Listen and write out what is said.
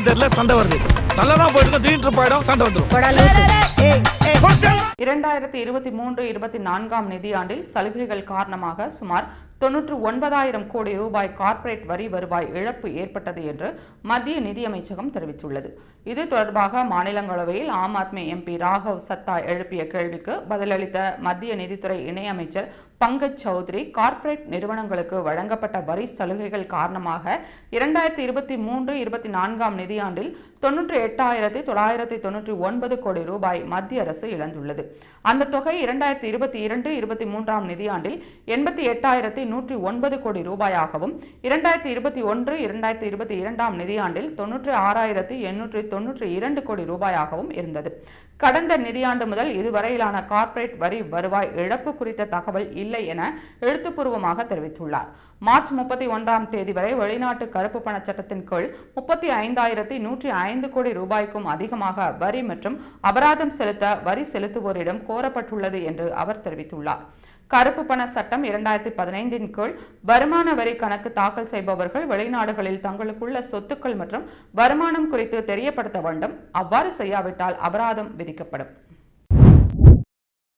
என்னன்னு தெரியல சண்டை வருது. தான் போயிட்டு திடீர்னு ஆயிடும். சண்டை வந்துடும் இரண்டாயிரத்தி இருபத்தி மூன்று இருபத்தி நான்காம் நிதியாண்டில் சலுகைகள் காரணமாக சுமார் தொன்னூற்று ஒன்பதாயிரம் கோடி ரூபாய் கார்ப்பரேட் வரி வருவாய் இழப்பு ஏற்பட்டது என்று மத்திய நிதியமைச்சகம் தெரிவித்துள்ளது. இது தொடர்பாக மாநிலங்களவையில் ஆம் ஆத்மி எம்பி ராகவ் சத்தா எழுப்பிய கேள்விக்கு பதிலளித்த மத்திய நிதித்துறை இணையமைச்சர் பங்கஜ் சௌத்ரி கார்ப்பரேட் நிறுவனங்களுக்கு வழங்கப்பட்ட வரி சலுகைகள் காரணமாக இரண்டாயிரத்தி இருபத்தி மூன்று இருபத்தி நான்காம் நிதியாண்டில் தொன்னூற்றி எட்டாயிரத்தி தொள்ளாயிரத்தி தொன்னூற்றி ஒன்பது கோடி ரூபாய் மத்திய அரசு இழந்துள்ளது. அந்த தொகை இரண்டாயிரத்தி இருபத்தி இரண்டு இருபத்தி மூன்றாம் நிதியாண்டில் எண்பத்தி எட்டாயிரத்தி நூற்றி ஒன்பது கோடி ரூபாயாகவும் இரண்டாயிரத்தி இருபத்தி ஒன்று இரண்டாயிரத்தி இருபத்தி இரண்டாம் நிதியாண்டில் தொன்னூற்றி ஆறாயிரத்தி எண்ணூற்றி தொன்னூற்றி இரண்டு கோடி ரூபாயாகவும் இருந்தது. கடந்த நிதியாண்டு முதல் இதுவரையிலான கார்ப்பரேட் வரி வருவாய் இழப்பு குறித்த தகவல் இல்லை என எழுத்துப்பூர்வமாக தெரிவித்துள்ளார். மார்ச் முப்பத்தி ஒன்றாம் தேதி வரை வெளிநாட்டு கருப்பு பண சட்டத்தின் கீழ் முப்பத்தி ஐந்தாயிரத்தி நூற்றி ஐந்து கோடி கோடி ரூபாய்க்கும் அதிகமாக வரி மற்றும் அபராதம் செலுத்த வரி செலுத்துவோரிடம் கோரப்பட்டுள்ளது என்று அவர் தெரிவித்துள்ளார். கருப்பு பண சட்டம் இரண்டாயிரத்தி பதினைந்தின் கீழ் வருமான வரி கணக்கு தாக்கல் செய்பவர்கள் வெளிநாடுகளில் தங்களுக்குள்ள சொத்துக்கள் மற்றும் வருமானம் குறித்து தெரியப்படுத்த வேண்டும். அவ்வாறு செய்யாவிட்டால் அபராதம் விதிக்கப்படும்.